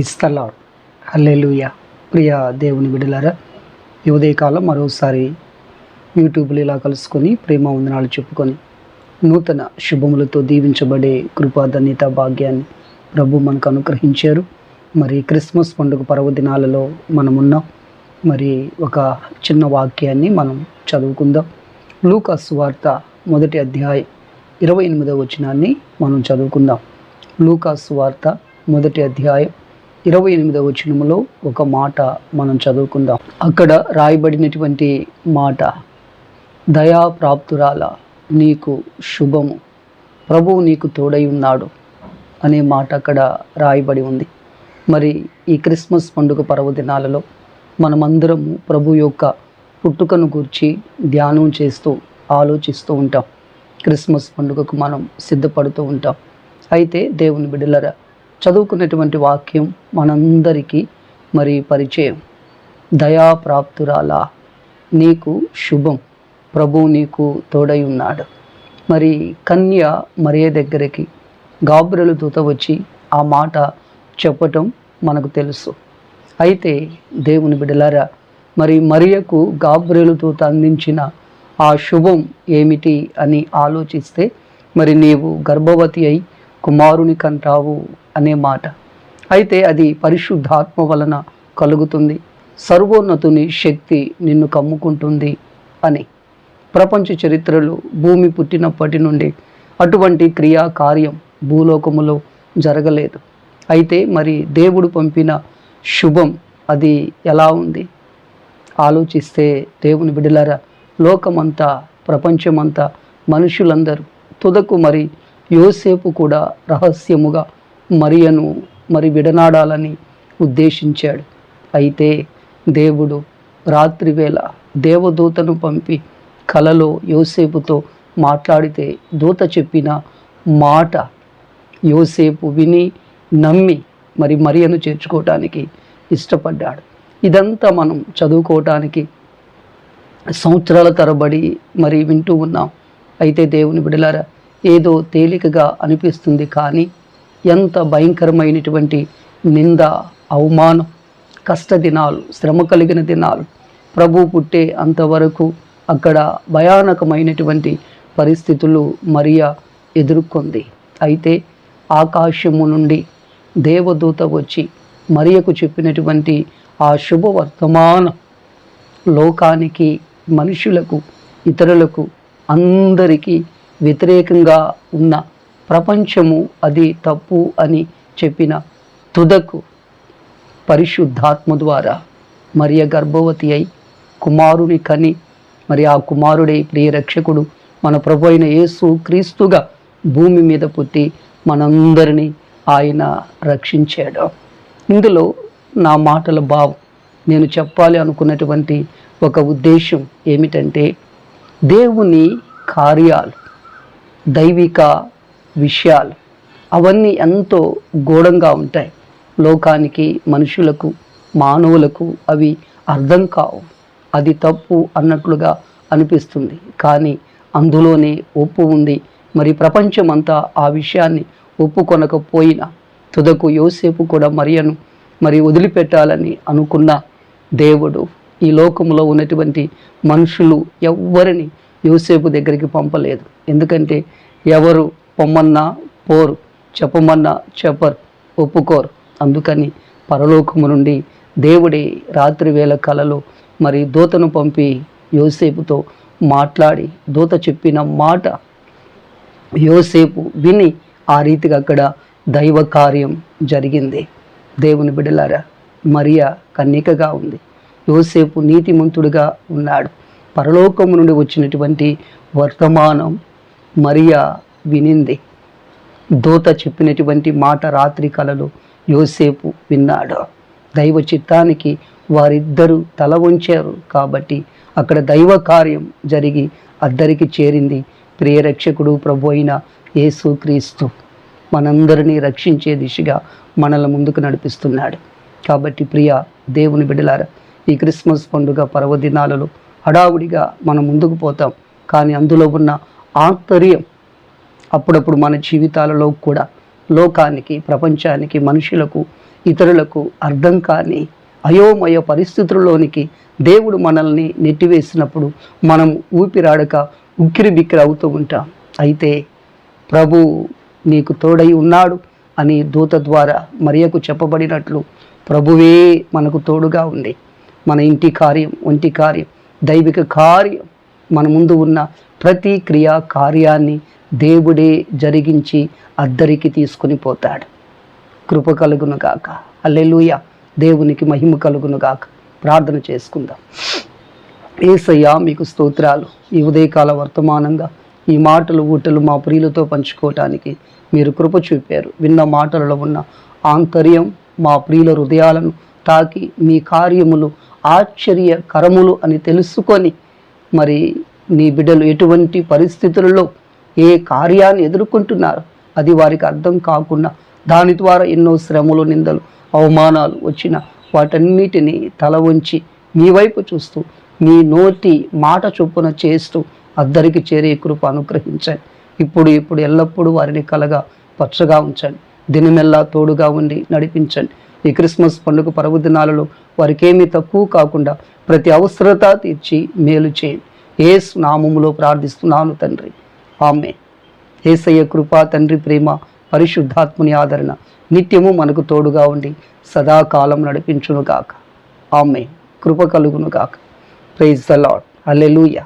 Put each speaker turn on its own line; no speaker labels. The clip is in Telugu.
క్రైస్తలా హల్లెలూయ. ప్రియ దేవుని విడులారా ఈ ఉదయకాలం మరోసారి యూట్యూబ్లో ఇలా కలుసుకొని ప్రేమ వందనాలు చెప్పుకొని నూతన శుభములతో దీవించబడే కృపాధన్యత భాగ్యాన్ని ప్రభు మనకు అనుగ్రహించారు. మరి క్రిస్మస్ పండుగ పర్వదినాలలో మనమున్నాం. మరి ఒక చిన్న వాక్యాన్ని మనం చదువుకుందాం. లూకాస్ వార్త మొదటి అధ్యాయం ఇరవై ఎనిమిదవ వచనాన్ని మనం చదువుకుందాం. లూకాస్ వార్త మొదటి అధ్యాయం ఇరవై ఎనిమిదవ వచనములో ఒక మాట మనం చదువుకుందాం. అక్కడ రాయబడినటువంటి మాట దయా ప్రాప్తురాల నీకు శుభము. ప్రభువు నీకు తోడై ఉన్నాడు అనే మాట అక్కడ రాయబడి ఉంది. మరి ఈ క్రిస్మస్ పండుగ పర్వదినాలలో మనమందరం ప్రభు యొక్క పుట్టుకను గురించి ధ్యానం చేస్తూ ఆలోచిస్తూ ఉంటాం. క్రిస్మస్ పండుగకు మనం సిద్ధపడుతూ ఉంటాం. అయితే దేవుని బిడ్డలరా చదువుకున్నటువంటి వాక్యం మనందరికీ మరి పరిచయం. దయాప్రాప్తురాలా నీకు శుభం. ప్రభు నీకు తోడై ఉన్నాడు. మరి కన్య మరియ దగ్గరికి గాబ్రలు దూత వచ్చి ఆ మాట చెప్పటం మనకు తెలుసు. అయితే దేవుని బిడలారా మరి మరియకు గాబ్రేలు దూత అందించిన ఆ శుభం ఏమిటి అని ఆలోచిస్తే మరి నీవు గర్భవతి అయి కుమారుని కంటావు అనే మాట. అయితే అది పరిశుద్ధాత్మ వలన కలుగుతుంది. సర్వోన్నతుని శక్తి నిన్ను కమ్ముకుంటుంది అని. ప్రపంచ చరిత్రలో భూమి పుట్టినప్పటి నుండి అటువంటి క్రియా కార్యం భూలోకములో జరగలేదు. అయితే మరి దేవుడు పంపిన శుభం అది ఎలా ఉంది? ఆలోచిస్తే దేవుని బిడలారా లోకమంతా ప్రపంచమంతా మనుషులందరూ తుదకు మరి యోసేపు కూడా రహస్యముగా మరియను మరి విడనాడాలని ఉద్దేశించాడు. అయితే దేవుడు రాత్రివేళ దేవదూతను పంపి కలలో యోసేపుతో మాట్లాడితే దూత చెప్పిన మాట యోసేపు విని నమ్మి మరి మరియను చేర్చుకోవటానికి ఇష్టపడ్డాడు. ఇదంతా మనం చదువుకోవటానికి సంవత్సరాల తరబడి మరి వింటూ ఉన్నాం. అయితే దేవుని బిడలారా ఏదో తేలికగా అనిపిస్తుంది కానీ ఎంత భయంకరమైనటువంటి నింద అవమానం కష్ట దినాలు శ్రమ కలిగిన దినాలు. ప్రభు పుట్టే అంతవరకు అక్కడ భయానకమైనటువంటి పరిస్థితులు మరియా ఎదుర్కొంది. అయితే ఆకాశము నుండి దేవదూత వచ్చి మరియకు చెప్పినటువంటి ఆ శుభ వర్తమానం లోకానికి మనుషులకు ఇతరులకు అందరికీ వ్యతిరేకంగా ఉన్న ప్రపంచము అది తప్పు అని చెప్పిన తుదకు పరిశుద్ధాత్మ ద్వారా మరియ గర్భవతి అయి కుమారుని కని మరి ఆ కుమారుడే ప్రియ రక్షకుడు మన ప్రభు అయిన యేసు క్రీస్తుగా భూమి మీద పుట్టి మనందరినీ ఆయన రక్షించాడు. ఇందులో నా మాటల భావం నేను చెప్పాలి అనుకున్నటువంటి ఒక ఉద్దేశం ఏమిటంటే దేవుని కార్యాలు దైవిక విషయాలు అవన్నీ ఎంతో గూఢంగా ఉంటాయి. లోకానికి మనుషులకు మానవులకు అవి అర్థం కావు. అది తప్పు అన్నట్లుగా అనిపిస్తుంది. కానీ అందులోనే ఒప్పు ఉంది. మరి ప్రపంచమంతా ఆ విషయాన్ని ఒప్పుకొనకపోయినా తుదకు యోసేపు కూడా మరియను మరి వదిలిపెట్టాలని అనుకున్న దేవుడు ఈ లోకంలో ఉన్నటువంటి మనుషులు ఎవ్వరిని యోసేపు దగ్గరికి పంపలేదు. ఎందుకంటే ఎవరు పొమ్మన్నా పోరు చెప్పమన్నా చెప్పరు ఒప్పుకోరు. అందుకని పరలోకము నుండి దేవుడే రాత్రి వేళ కలలో మరి దూతను పంపి యోసేపుతో మాట్లాడి దూత చెప్పిన మాట యోసేపు విని ఆ రీతిగా అక్కడ దైవ కార్యం జరిగింది. దేవుని బిడలారా మరియా కన్నికగా ఉంది. యోసేపు నీతిమంతుడిగా ఉన్నాడు. పరలోకము నుండి వచ్చినటువంటి వర్తమానం మరియా వినింది. దూత చెప్పినటువంటి మాట రాత్రి కలలో యోసేపు విన్నాడు. దైవ చిత్తానికి వారిద్దరూ తల ఉంచారు కాబట్టి అక్కడ దైవ కార్యం జరిగి అద్దరికి చేరింది ప్రియరక్షకుడు ప్రభు అయిన యేసుక్రీస్తు మనందరినీ రక్షించే దిశగా మనల ముందుకు నడిపిస్తున్నాడు. కాబట్టి ప్రియ దేవుని బిడలార ఈ క్రిస్మస్ పండుగ పర్వదినాలలో హడావుడిగా మనం ముందుకు పోతాం. కానీ అందులో ఉన్న ఆంతర్యం అప్పుడప్పుడు మన జీవితాలలో కూడా లోకానికి ప్రపంచానికి మనుషులకు ఇతరులకు అర్థం కాని అయోమయ పరిస్థితుల్లోనికి దేవుడు మనల్ని నెట్టివేసినప్పుడు మనం ఊపిరాడక ఉక్కిరి బిక్కిరి అవుతూ ఉంటాం. అయితే ప్రభు నీకు తోడై ఉన్నాడు అని దూత ద్వారా మరియకు చెప్పబడినట్లు ప్రభువే మనకు తోడుగా ఉంది మన ఇంటి కార్యం ఒంటి కార్యం దైవిక కార్యం మన ముందు ఉన్న ప్రతి క్రియా కార్యాన్ని దేవుడే జరిగించి అద్దరికి తీసుకుని పోతాడు. కృప కలుగునుగాక అల్లెలుయ దేవునికి మహిమ కలుగునుగాక ప్రార్థన చేసుకుందాం. ఏసయ్యా మీకు స్తోత్రాలు. ఈ ఉదయకాల వర్తమానంగా ఈ మాటలు ఊటలు మా ప్రియులతో పంచుకోవటానికి మీరు కృప చూపారు. విన్న మాటలలో ఉన్న ఆంతర్యం మా ప్రియుల హృదయాలను తాకి మీ కార్యములు ఆశ్చర్యకరములు అని తెలుసుకొని మరి నీ బిడ్డలు ఎటువంటి పరిస్థితులలో ఏ కార్యాన్ని ఎదుర్కొంటున్నారు అది వారికి అర్థం కాకుండా దాని ద్వారా ఎన్నో శ్రమలు నిందలు అవమానాలు వచ్చిన వాటన్నిటిని తల వంచి మీ వైపు చూస్తూ మీ నోటి మాట చొప్పున చేస్తూ అద్దరికి చేరే కృప అనుగ్రహించండి. ఇప్పుడు ఇప్పుడు ఎల్లప్పుడూ వారిని కలగా పచ్చగా ఉంచండి. దినమెల్లా తోడుగా ఉండి నడిపించండి. ఈ క్రిస్మస్ పండుగ పర్వదినాలలో వారికేమీ తక్కువ కాకుండా ప్రతి అవసరత తీర్చి మేలు చేయండి. ఏసు నామములో ప్రార్థిస్తున్నాను తండ్రి. ఆమె ఏసయ్య కృప తండ్రి ప్రేమ పరిశుద్ధాత్ముని ఆదరణ నిత్యము మనకు తోడుగా ఉండి సదాకాలం నడిపించునుగాక. ఆమె కృప కలుగునుగాక. Praise the lord alleluia